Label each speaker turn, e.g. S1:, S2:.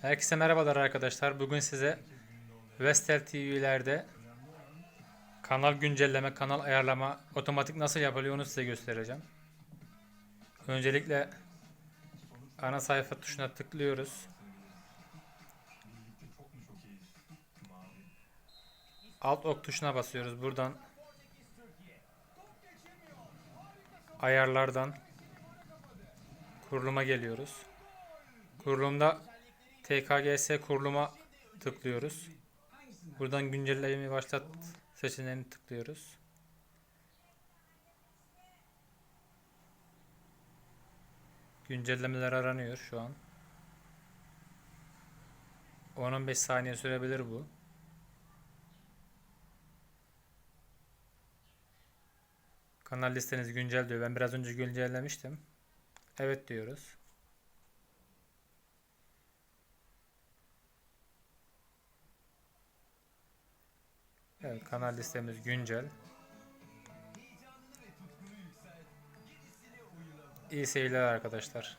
S1: Herkese merhabalar arkadaşlar. Bugün size Vestel TV'lerde kanal güncelleme, kanal ayarlama otomatik nasıl yapılıyor onu size göstereceğim. Öncelikle ana sayfa tuşuna tıklıyoruz. Alt ok tuşuna basıyoruz. Buradan ayarlardan kuruluma geliyoruz. Kurulumda TKGS kuruluma tıklıyoruz. Buradan güncellemeyi başlat seçeneğini tıklıyoruz. Güncellemeler aranıyor şu an. 10-15 saniye sürebilir bu. Kanal listeniz güncel diyor. Ben biraz önce güncellemiştim. Evet diyoruz. Evet kanal listemiz güncel. İyi seyirler arkadaşlar.